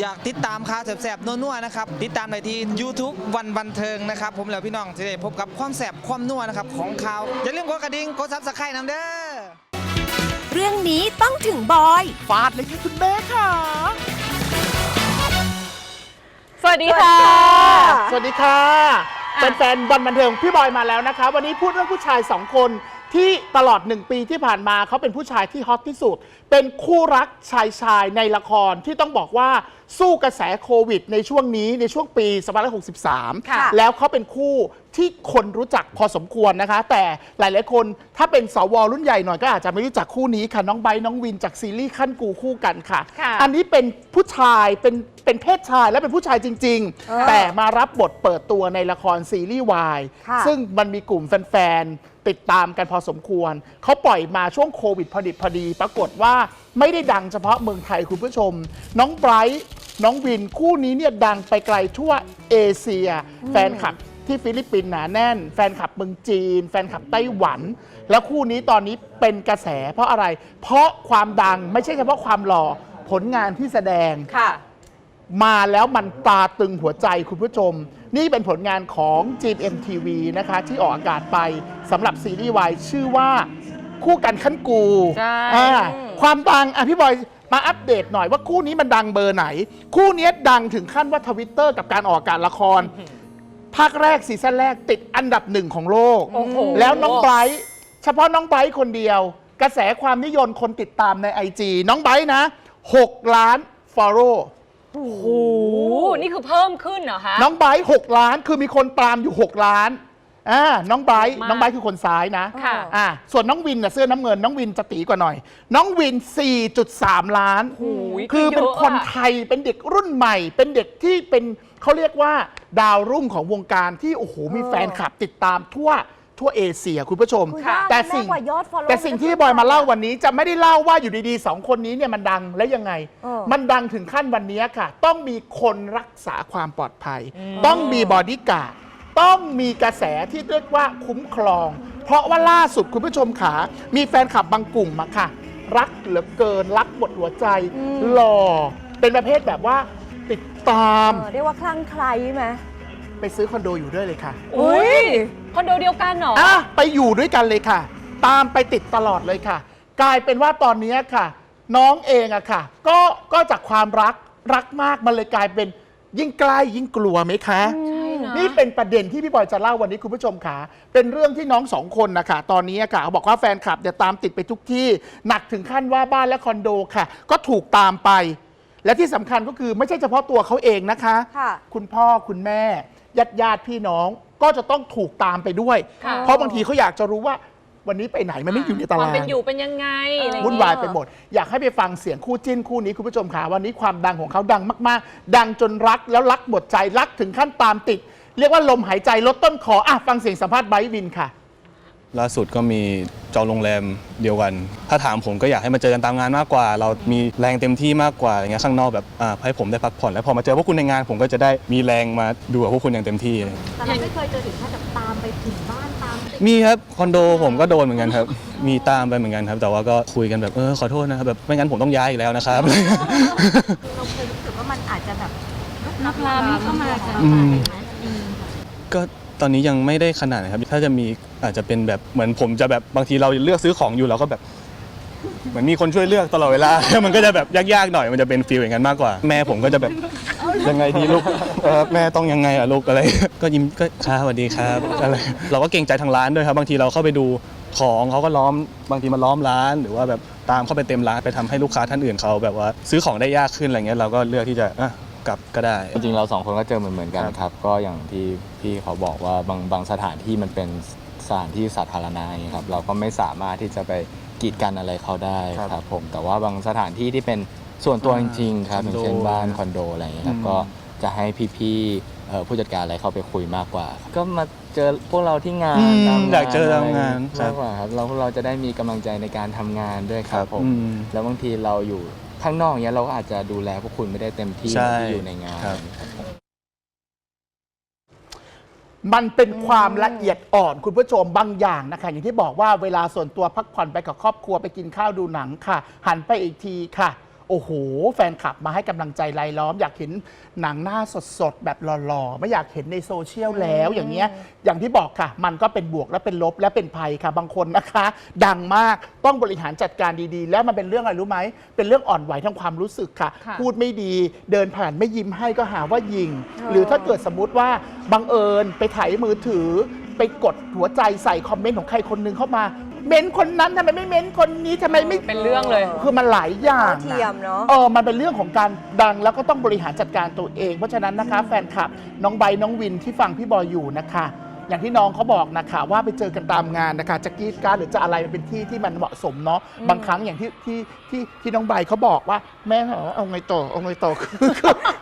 อยากติดตามข่าวแสบๆนัวๆนะครับติดตามได้ที่ YouTube วันบันเทิงนะครับผมแล้วพี่น้องจะได้พบกับความแสบความนัวนะครับของข่าวอย่าลืมกดกระดิ่งกดซับสไครต์น้ำเด้อเรื่องนี้ต้องถึงบอยฟาดเลยค่ะคุณแม่ค่ะ สวัสดีค่ะ สวัสดีค่ะเป็นแฟนๆบอลบันเทิงพี่บอยมาแล้วนะคะ วันนี้พูดเรื่องผู้ชายสองคน ที่ตลอดหนึ่งปีที่ผ่านมาเขาเป็นผู้ชายที่ฮอตที่สุด เป็นคู่รักชายชายในละครที่ต้องบอกว่าสู้กระแสโควิด ในช่วงนี้ในช่วงปี2563ค่ะแล้วเขาเป็นคู่ ที่คนรู้จักพอสมควรนะคะ แต่หลายๆคนถ้าเป็นสวรุ่นใหญ่หน่อยก็อาจจะไม่รู้จักคู่นี้ค่ะ น้องไบร์ทน้องวินจากซีรีส์ขั้นกูคู่กันค่ะ ค่ะอันนี้เป็นผู้ชายเป็นเป็นเพศชายและเป็นผู้ชายจริง เออๆ แต่มารับบทเปิดตัวในละครซีรีส์วายค่ะ ซึ่งมันมีกลุ่มแฟนๆ ติดตามกันพอสมควร เขาปล่อยมาช่วงโควิดพอดิบพอดี ปรากฏว่าไม่ได้ดังเฉพาะเมืองไทยคุณผู้ชม น้องไบรท์น้องวินคู่นี้เนี่ยดังไปไกลทั่วเอเชีย แฟนคลับ ที่ฟิลิปปินส์หนาแน่น แฟนคลับเมืองจีน แฟนคลับไต้หวัน แล้วคู่นี้ตอนนี้เป็นกระแส เพราะอะไร เพราะความดังไม่ใช่เฉพาะความหล่อผลงานที่แสดง ค่ะ มาแล้วมันตาตึงหัวใจคุณผู้ชม นี่เป็นผลงานของ GMTV นะคะ ที่ออกอากาศไปสำหรับซีรีส์วายชื่อว่าคู่กันขั้นกูใช่ อ่าความดังอะพี่บอยมาอัปเดตหน่อยว่าคู่นี้มันดังเบอร์ไหน คู่นี้ดังถึงขั้นว่าทวิตเตอร์กับการออกอากาศละคร ภาคแรกซีซั่นแรกติดอันดับหนึ่งของโลก โอ้โห แล้วน้องไบรท์เฉพาะน้องไบรท์คนเดียว กระแสความนิยมคนติดตามใน IG น้องไบรท์นะ 6 ล้าน follow โอ้โหนี่คือเพิ่มขึ้นเหรอคะ น้องไบรท์6ล้านคือมีคนตามอยู่ 6 ล้านอ่าน้องไบรท์มาก น้องไบรท์คือคนซ้ายนะ ค่ะ อ่าส่วนน้องวินน่ะเสื้อน้ำเงินน้องวินจะตีกว่าหน่อย น้องวิน 4.3 ล้าน โอ้ยคือเป็นยะคนอะ ไทยเป็นเด็กรุ่นใหม่ เป็นเด็กที่เป็น เขาเรียกว่าดาวรุ่งของวงการที่โอ้โหมีแฟนคลับติดตามทั่วทั่วเอเชียคุณผู้ชม คุณค่ะย่าแต่แม่สิ่งกว่ายอด follow แต่สิ่งที่บอยมาเล่าวันนี้จะไม่ได้เล่าว่าอยู่ดีๆสองคนนี้เนี่ยมันดังแล้วยังไง เออ มันดังถึงขั้นวันนี้ค่ะ ต้องมีคนรักษาความปลอดภัย ต้องมีบอดี้การ์ดต้องมีกระแสที่เรียกว่าคุ้มครอง เพราะว่าล่าสุดคุณผู้ชมขา มีแฟนคลับบางกลุ่มมาค่ะ รักเหลือเกินรักหมดหัวใจ หล่อเป็นประเภทแบบว่า ติดตาม เออเรียกว่าคลั่งไคล้ไหมไปซื้อคอนโดอยู่ด้วยเลยค่ะอุ้ยคอนโดเดียวกันเหรอ อะไปอยู่ด้วยกันเลยค่ะ ตามไปติดตลอดเลยค่ะ กลายเป็นว่าตอนนี้ค่ะ น้องเองอะค่ะ ก็ก็จากความรักรักมากมันเลยกลายเป็นยิ่งใกล้ยิ่งกลัวไหมคะ ใช่นะ นี่เป็นประเด็นที่พี่บอยจะเล่าวันนี้คุณผู้ชมค่ะ เป็นเรื่องที่น้องสองคนนะคะตอนนี้อะค่ะเขาบอกว่าแฟนคลับเนี่ยตามติดไปทุกที่ หนักถึงขั้นว่าบ้านและคอนโดค่ะ ก็ถูกตามไป และที่สำคัญก็คือไม่ใช่เฉพาะตัวเขาเองนะคะ ค่ะ คุณพ่อคุณแม่ญาติญาติพี่น้องก็จะต้องถูกตามไปด้วย ค่ะ เพราะบางทีเขาอยากจะรู้ว่าวันนี้ไปไหนมันไม่อยู่ในตาควารามง เป็นอยู่เป็นยังไงอะไรองวุ่นเงี้วายไปหมด อยากให้ไปฟังเสียงคู่จิ้นคู่นี้คุณผู้ชมค่ะวันนี้ความดังของเขาดังมาก ๆ ดังจนรักแล้วรักหมดใจรักถึงขั้นตามติด เรียกว่าลมหายใจลดต้นคออะฟังเสียงสัมภาษณ์ไบรท์วินค่ะ ล่าสุดก็มีจองโรงแรมเดียวกัน ถ้าถามผมก็อยากให้มาเจอกันตามงานมากกว่า เรามีแรงเต็มที่มากกว่าอย่างเงี้ยข้างนอกแบบอ่าให้ผมได้พักผ่อนแล้วพอมาเจอพวกคุณในงาน ผมก็จะได้มีแรงมาดูกับพวกคุณอย่างเต็มที่แต่เราไม่เคยเจอถึงขั้นแบบตามไปถึงบ้านตามติดมีครับคอนโดผมก็โดนเหมือนกันครับ มีตามไปเหมือนกันครับ แต่ว่าก็คุยกันแบบเออขอโทษนะครับแบบไม่งั้นผมต้องย้ายอีกแล้วนะครับ เราเคยรู้สึกว่ามันอาจจะแบบลุกลามเข้ามาจะอืมไหมอืม ก็ ตอนนี้ยังไม่ได้ขนาดนะครับ ถ้าจะมีอาจจะเป็นแบบเหมือนผมจะแบบบางทีเราเลือกซื้อของอยู่เราก็แบบเหมือนมีคนช่วยเลือกตลอดเวลา มันก็จะแบบยากๆหน่อย มันจะเป็นฟีลอย่างนั้นมากกว่า แม่ผมก็จะแบบยังไงดีลูกแม่ต้องยังไงอะลูกอะไร ก็ยิ้มก็ครับสวัสดีครับอะไรเราก็เกรงใจทางร้านด้วยครับ บางทีเราเข้าไปดูของเขาก็ล้อมบางทีมาล้อมร้าน หรือว่าแบบตามเข้าไปเต็มร้านไปทำให้ลูกค้าท่านอื่นเขาแบบว่าซื้อของได้ยากขึ้นอะไรเงี้ยเราก็เลือกที่จะ กลับก็ได้ จริงๆเราสองคนก็เจอเหมือนเหมือนๆกันครับครับ ก็อย่างที่พี่เขาบอกว่าบางบางสถานที่มันเป็นสถานที่สาธารณะอย่างเงี้ยครับ เราก็ไม่สามารถที่จะไปกีดกันอะไรเขาได้ครับครับผม แต่ว่าบางสถานที่ที่เป็นส่วนตัวจริงๆครับคออนโดย่างเช่นบ้านคอนโดอะไรอย่างเงี้ยครับอืม ก็จะให้พี่ๆเอ่อผู้จัดการอะไรเข้าไปคุยมากกว่าก็มาเจอพวกเราที่งานอืมตามอยากเจอตามงานครัมาบกกว่าครับเราเราจะได้มีกำลังใจในการทำงานด้วยครับผม อืม แล้วบางทีเราอยู่ ข้างนอกเนี้ยเราก็อาจจะดูแลพวกคุณไม่ได้เต็มที่ใช่ที่อยู่ในงาน ครับครับผมมันเป็นความละเอียดอ่อนคุณผู้ชมบางอย่างนะคะ อย่างที่บอกว่าเวลาส่วนตัวพักผ่อนไปกับครอบครัวไปกินข้าวดูหนังค่ะ หันไปอีกทีค่ะ โอ้โห แฟนคลับมาให้กำลังใจรายล้อม อยากเห็นหนังหน้าสดๆ แบบหล่อๆ ไม่อยากเห็นในโซเชียลแล้วอย่างเงี้ยอย่างที่บอกค่ะ มันก็เป็นบวกและเป็นลบและเป็นภัยค่ะบางคนนะคะ ดังมากต้องบริหารจัดการดีๆ แล้วมันเป็นเรื่องอะไรรู้ไหมเป็นเรื่องอ่อนไหวทางความรู้สึกค่ะ ค่ะ พูดไม่ดีเดินผ่านไม่ยิ้มให้ก็หาว่ายิง หรือถ้าเกิดสมมุติว่าบังเอิญไปถ่ายมือถือ ไปกดหัวใจใส่คอมเมนต์ของใครคนหนึงเข้ามา เม้นคนนั้นทำไมไม่เม้นคนนี้ทำไมไม่เป็นเรื่องเลย คือมันหลายอย่างเท่าเทียมเนอะเออมันเป็นเรื่องของการดังแล้วก็ต้องบริหารจัดการตัวเอง เพราะฉะนั้นนะคะ แฟนคลับน้องใบร์ทน้องวินที่ฟังพี่บอยอยู่นะคะ อย่างที่น้องเขาบอกนะคะว่าไปเจอกันตามงานนะคะจะกรีดกรารหรือจะอะไรมันเป็นที่ที่มันเหมาะสมเนาะบางครั้งอย่างที่ที่ที่ที่น้องใบร์ทเขาบอกว่าแม่เหรอเอาไงต่อเอาไงต่อ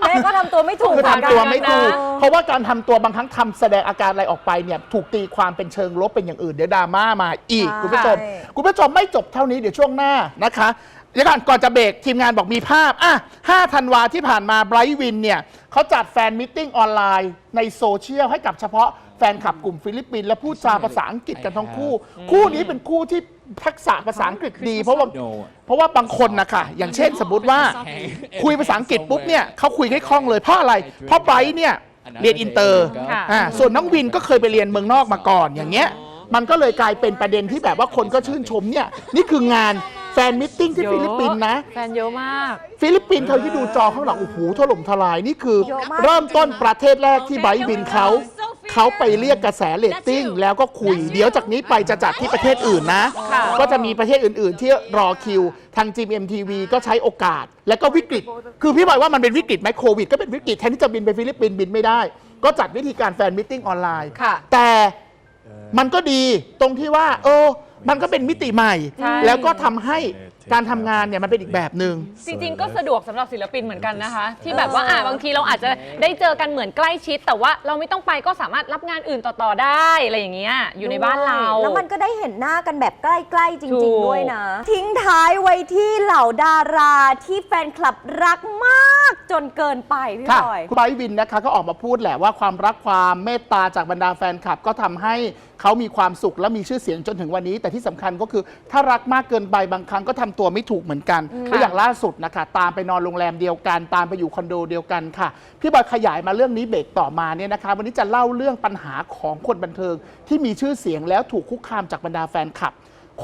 แม่ก็ทำตัวไม่ถูกคือเหมือนกันทำตัวไม่ถูก นะ เพราะว่าการทำตัวบางครั้งทำแสดงอาการอะไรออกไปเนี่ยถูกตีความเป็นเชิงลบเป็นอย่างอื่นเดี๋ยวดราม่ามาอีก ใช่ คุณผู้ชม คุณผู้ชมไม่จบเท่านี้เดี๋ยวช่วงหน้านะคะเดี๋ยวก่อนก่อนจะเบรกทีมงานบอกมีภาพอะ5ธันวาที่ผ่านมาไบรท์วินเนี่ยเขาจัดแฟนมิทติ้งออนไลน์ในโซเชียลให้กับเฉพาะ แฟนคลับกลุ่มฟิลิปปินส์และพูดจาภาษาอังกฤษกันทั้งคู่ คู่นี้เป็นคู่ที่ทักษะภาษาอังกฤษดี เพราะว่าเพราะว่าบางคนนะคะอย่างเช่นสมมติว่า คุยภาษาอังกฤษปุ๊บเนี่ยเขาคุยให้คล่องเลยเพราะอะไร เพราะไบรท์เนี่ยเรียนอินเตอร์ค่ะ อ่าส่วนน้องวินก็เคยไปเรียนเมืองนอกมาก่อนอย่างเงี้ย มันก็เลยกลายเป็นประเด็นที่แบบว่าคนก็ชื่นชมเนี่ยนี่คืองานแฟนมิทติ้งที่ฟิลิปปินส์นะ แฟนเยอะมาก ฟิลิปปินส์เขาที่ดูจอข้างหลังโอ้โหถล่มทลายนี่คือ เยอะมาก เริ่มต้นประเทศแรกที่ไบรท์วินเขา เขาไปเรียกกระแสเรตติ้งแล้วก็คุยเดี๋ยวจากนี้ไปจะจัดที่ประเทศอื่นนะค่ะก็จะมีประเทศอื่นๆ ที่รอคิว ทาง GMMTV ก็ใช้โอกาส แล้วก็วิกฤต คือพี่บอกว่ามันเป็นวิกฤตไหมโควิดก็เป็นวิกฤตแทนที่จะบินไปฟิลิปปินส์บินไม่ได้ ก็จัดวิธีการแฟนมิทติ้งออนไลน์ค่ะแต่มันก็ดีตรงที่ว่า เออ มันก็เป็นมิติใหม่ใช่แล้วก็ทำให้ การทำงานเนี่ยมันเป็นอีกแบบหนึ่ง จริงๆ ก็สะดวกสำหรับศิลปินเหมือนกันนะคะ ที่แบบว่าอะบางทีเราอาจจะได้เจอกันเหมือนใกล้ชิด แต่ว่าเราไม่ต้องไปก็สามารถรับงานอื่นต่อๆได้อะไรอย่างเงี้ยอยู่ในบ้านเรา แล้วมันก็ได้เห็นหน้ากันแบบใกล้ ๆ จถูริง ก ๆ ด้วยนะ ทิ้งท้ายไว้ที่เหล่าดาราที่แฟนคลับรักมากจนเกินไปพี่ค่ะบอย คุณไบร์ทวินนะคะก็ออกมาพูดแหละว่าความรักความเมตตาจากบรรดาแฟนคลับ ก็ทำให้เขามีความสุขและมีชื่อเสียงจนถึงวันนี้ แต่ที่สำคัญก็คือถ้ารักมากเกินไปบางครั้งก็ทำตัวไม่ถูกเหมือนกันก็อย่างล่าสุดนะคะตามไปนอนโรงแรมเดียวกัน ตามไปอยู่คอนโดเดียวกันค่ะพี่บอยขยายมาเรื่องนี้เบรกต่อมาเนี่ยนะคะ วันนี้จะเล่าเรื่องปัญหาของคนบันเทิง ที่มีชื่อเสียงแล้วถูกคุกคามจากบรรดาแฟนคลับ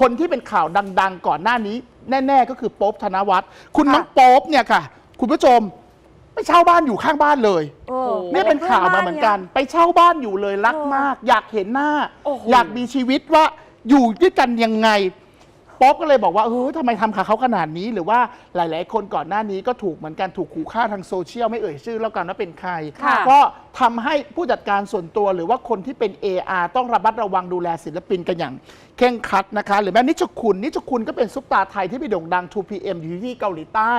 คนที่เป็นข่าวดัง ๆ ก่อนหน้านี้ แน่ ๆ ก็คือโป๊บธนวัฒน์คุณน้องโป๊บเนี่ยค่ะ คุณผู้ชมไปเช่าบ้านอยู่ข้างบ้านเลย โอ้ เนี่ยเป็นข่าวมาเหมือนกัน ไปเช่าบ้านอยู่เลยรักมาก อยากเห็นหน้า โอ้โหอยากมีชีวิตว่าอยู่ด้วยกันยังไง ป๊อบก็เลยบอกว่าเออทำไมทำกับเขาขนาดนี้ หรือว่าหลาย ๆ คนก่อนหน้านี้ก็ถูกเหมือนกันถูกขู่ฆ่าทางโซเชียลไม่เอ่ยชื่อแล้วกันว่าเป็นใคร ค่ะ ก็ทำให้ผู้จัดการส่วนตัวหรือว่าคนที่เป็น AR ต้องระมัดระวังดูแลศิลปินกันอย่าง เคร่งครัดนะคะ หรือแม้นิชคุณนิชคุณก็เป็นซุปตาไทยที่ไปโด่งดัง 2PM อยู่ที่เกาหลีใต้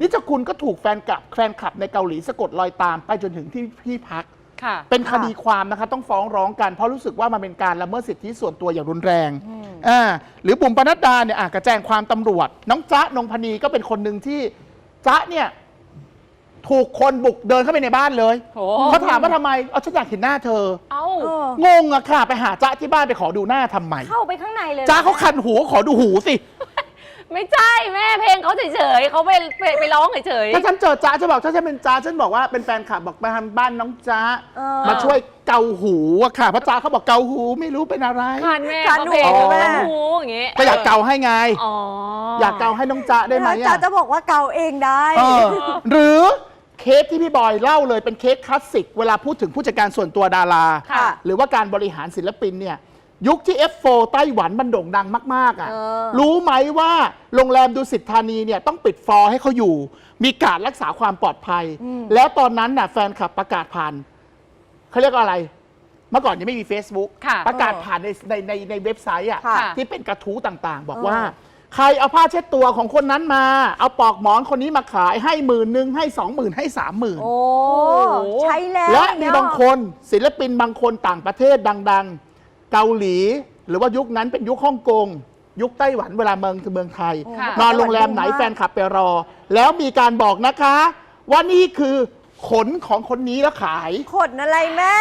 นิชคุณก็ถูกแฟนคลับแฟนคลับในเกาหลีสะกดรอยตามไปจนถึงที่ที่พัก ค่ะเป็นคดีความนะคะต้องฟ้องร้องกันเพราะรู้สึกว่ามันเป็นการละเมิดสิทธิส่วนตัวอย่างรุนแรงอ่าหรือบุ๋มปนัดดาเนี่ยอะกระแจงความตำรวจ น้องจ๊ะนงพนีก็เป็นคนหนึ่งที่จ๊ะเนี่ยถูกคนบุกเดินเข้าไปในบ้านเลยโอ้ เขาถามว่าทำไมเอาฉันอยากเห็นหน้าเธอ เอ้า เอองงอะค่ะ ไปหาจ๊ะที่บ้านไปขอดูหน้าทำไม เข้าไปข้างในเลยจ๊ะเขาคันหูขอดูหูสิ ไม่ใช่แม่เพลงเขาเฉยๆเขาไปไปไปร้องเฉย ถ้าฉันเจอจ๊ะจะบอกถ้าฉันเป็นจ๊ะฉันบอกว่าเป็นแฟนคลับบอกมาทำบ้านน้องจ๊ะเออ มาช่วยเกาหูอะค่ะเพราะจ๊ะเขาบอกเกาหูไม่รู้เป็นอะไร ๆคันแม่คันเขาเพลงหูแม่ คันหูอย่างงี้ก็อยากเกาให้ไง อ๋ออยากเกาให้น้องจ๊ะได้ไหมแล้วจะอะจะบอกว่าเกาเองได้ เออหรือเคสที่พี่บอยเล่าเลยเป็นเคสคลาสสิก เวลาพูดถึงผู้จัดการส่วนตัวดารา ค่ะ หรือว่าการบริหารศิลปินเนี่ย ยุคที่ F4 ไต้หวันมันโด่งดังมาก ๆ อะ เออ รู้ไหมว่าโรงแรมดุสิตธานีเนี่ยต้องปิดฟลอร์ให้เขาอยู่ มีการรักษาความปลอดภัย แล้วตอนนั้นน่ะแฟนคลับประกาศผ่านเขาเรียกว่าอะไร เมื่อก่อนยังไม่มี Facebook ค่ะประกาศผ่านในในในในเว็บไซต์อะค่ะ ที่เป็นกระทู้ต่างๆ บอกเออว่า ใครเอาผ้าเช็ดตัวของคนนั้นมา เอาปลอกหมอนคนนี้มาขายให้หมื่นหนึ่งให้สองหมื่นให้สามหมื่น โอ้ ใช้แล้วและอย่มีเยบางคนศิลปินบางคนต่างประเทศดัง ๆ เกาหลี หรือว่ายุคนั้นเป็นยุคฮ่องกง ยุคไต้หวันเวลาเมืองถึงเมืองไทย ค่ะ นอนโรงแรมไหนแฟนคลับไปรอ แล้วมีการบอกนะคะ ว่านี่คือขนของคนนี้แล้วขาย ขนอะไรแม่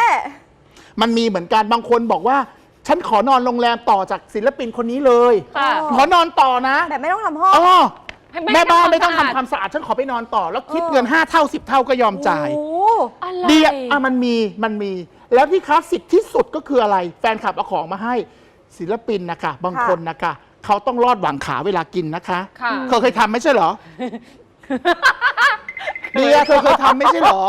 มันมีเหมือนกันบางคนบอกว่า ฉันขอนอนโรงแรมต่อจากศิลปินคนนี้เลย ค่ะขอนอนต่อนะแบบไม่ต้องทำห้อง อ๋อแพให้แม่แม่บ้านทำความไม่ต้องสะอาดทำความสะอาดฉันขอไปนอนต่อ แล้วคิดเงิน 5 เท่า 10 เท่าก็ยอมจ่าย โอ้อะไร ดีอะอะมันมีมันมี แล้วที่คลาสสิกที่สุดก็คืออะไร แฟนคลับเอาของมาให้ศิลปินนะคะบางคนนะคะเขาต้องรอดหวังขาเวลากินนะคะค่ะ เธอเคยทำไม่ใช่เหรอเดียเธอเคยทำไม่ใช่เหรอ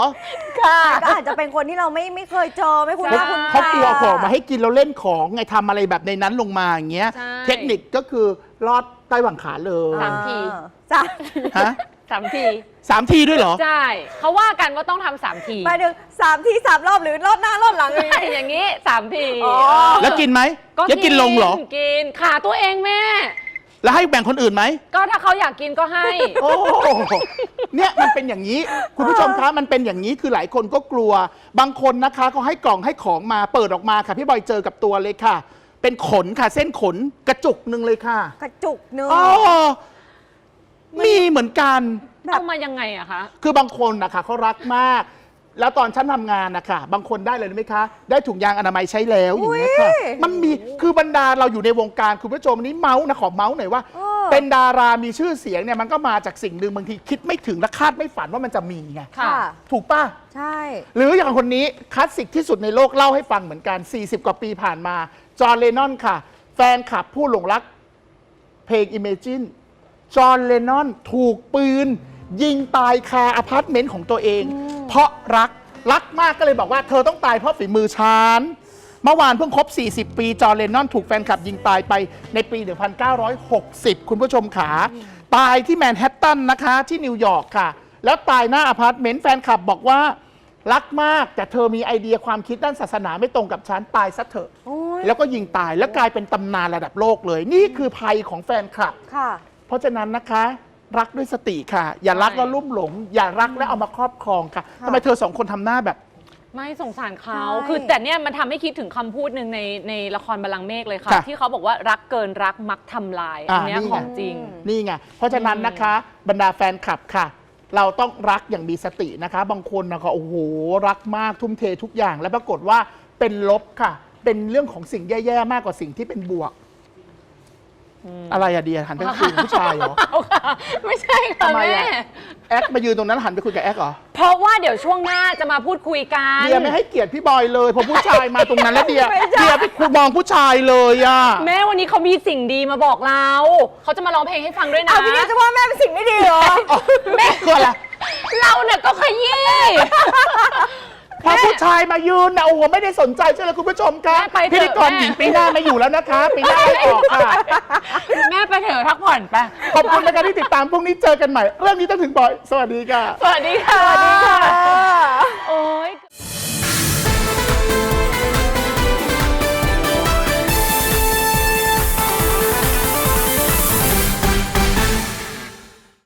ค่ะ ก็อาจจะเป็นคนที่เราไม่ไม่เคยเจอไม่คุ้นหน้าคุ้นตา เขากลัวของมาให้กินแล้วเล่นของไงทำอะไรแบบในนั้นลงมาอย่างเงี้ย ใช่ เทคนิคก็คือรอดใต้หวังขาเลยสามที สามฮะ สามทีสามทีด้วยเหรอ ใช่เขาว่ากันว่าต้องทำสามทีหมายถึงสามที่สามรอบหรือรอบหน้ารอบหลังอย่างนี้อย่างนี้สามทีอ๋อ แล้วกินไหมแล้วกินลงเหรอ กินขาตัวเองแม่ แล้วให้แบ่งคนอื่นไหม ก็ถ้าเขาอยากกินก็ให้ โอ้เนี่ยมันเป็นอย่างนี้คุณผู้ชมคะมันเป็นอย่างนี้คือหลายคนก็กลัว บางคนนะคะเขาให้กล่องให้ของมาเปิดออกมาค่ะ พี่บอยเจอกับตัวเลยค่ะ เป็นขนค่ะ เส้นขนกระจุกหนึ่งเลยค่ะกระจุกเนื้อ อ๋อ มีเหมือนกัน เอามายังไงอะคะ คือบางคนนะคะเขารักมาก แล้วตอนฉันทำงานนะคะบางคนได้เลยรู้ไหมคะ ได้ถุงยางอนามัยใช้แล้วอย่างเงี้ยค่ะมันมีคือบรรดาเราอยู่ในวงการคุณผู้ชมอันนี้เมาส์นะขอเมาส์หน่อยว่าเป็นดารามีชื่อเสียงเนี่ยมันก็มาจากสิ่งหนึ่งบางทีคิดไม่ถึงและคาดไม่ฝันว่ามันจะมีไงค่ะ ถูกป่ะ ใช่ หรืออย่างคนนี้คลาสสิกที่สุดในโลกเล่าให้ฟังเหมือนกัน 40 กว่าปีผ่านมา จอห์นเลนนอนค่ะ แฟนคลับผู้หลงรักเพลง Imagine จอห์นเลนนอนถูกปืน ยิงตายคาอพาร์ตเมนต์ของตัวเอง เพราะรักรักมากก็เลยบอกว่าเธอต้องตายเพราะฝีมือฉันเมื่อวานเพิ่งครบ 40 ปี จอห์นเลนนอนถูกแฟนคลับยิงตายไปในปี 1960 คุณผู้ชมขา ตายที่แมนฮัตตันนะคะ ที่นิวยอร์กค่ะ แล้วตายหน้าอพาร์ตเมนต์แฟนคลับบอกว่า รักมาก แต่เธอมีไอเดียความคิดด้านศาสนาไม่ตรงกับฉัน ตายซะเถอะโอ้ยแล้วก็ยิงตายแล้วกลายเป็นตำนานระดับโลกเลย นี่คือภัยของแฟนคลับค่ะ เพราะฉะนั้นนะคะ รักด้วยสติค่ะ อย่ารักแล้วลุ่มหลง อย่ารักแล้วเอามาครอบครองค่ะทำไมเธอสองคนทำหน้าแบบ ไม่สงสารเขาใช่ คือแต่เนี่ยมันทำให้คิดถึงคำพูดหนึ่งในในละครบัลลังก์เมฆเลยค่ะ ค่ะที่เขาบอกว่ารักเกินรักมักทำลายอ่าอันเนี้ยนี่ไง ของจริง นี่ไง เพราะฉะนั้นนะคะ บรรดาแฟนคลับค่ะ เราต้องรักอย่างมีสตินะคะ บางคนนะคะโอ้โห รักมากทุ่มเททุกอย่าง แล้วปรากฏว่าเป็นลบค่ะ เป็นเรื่องของสิ่งแย่ๆ มากกว่าสิ่งที่เป็นบวก อะไรอะเดียหันไปคุยกับผู้ชายเหรอ เอาค่ะ ไม่ใช่ค่ะทำไมแม่ อะ แอคมายืนตรงนั้นหันไปคุยกับแอคเหรอ เพราะว่าเดี๋ยวช่วงหน้าจะมาพูดคุยกันเดียไม่ให้เกียรติพี่บอยเลยพอผู้ชายมาตรงนั้นแล้วเดียเดียไปคุยมองผู้ชายเลยอะแม่วันนี้เขามีสิ่งดีมาบอกเราเขาจะมาร้องเพลงให้ฟังด้วยนะ เอาพี่เดียจะว่าแม่เป็นสิ่งไม่ดีเหรอแม่คืออะไร เราเนี่ยก็ขยี้ พอผู้ชายมายืนนะโอ้โหไม่ได้สนใจใช่ไหมคุณผู้ชมคะแม่พิธีกรหญิงปีหน้าไม่อยู่แล้วนะคะปีหน้าไม่ออกค่ะ แม่ไปเถอะทักผ่อนไปขอบคุณในการที่ติดตามพรุ่งนี้เจอกันใหม่ เรื่องนี้ต้องถึงบ่อย สวัสดีค่ะ สวัสดีค่ะ สวัสดีค่ะ โอ้ย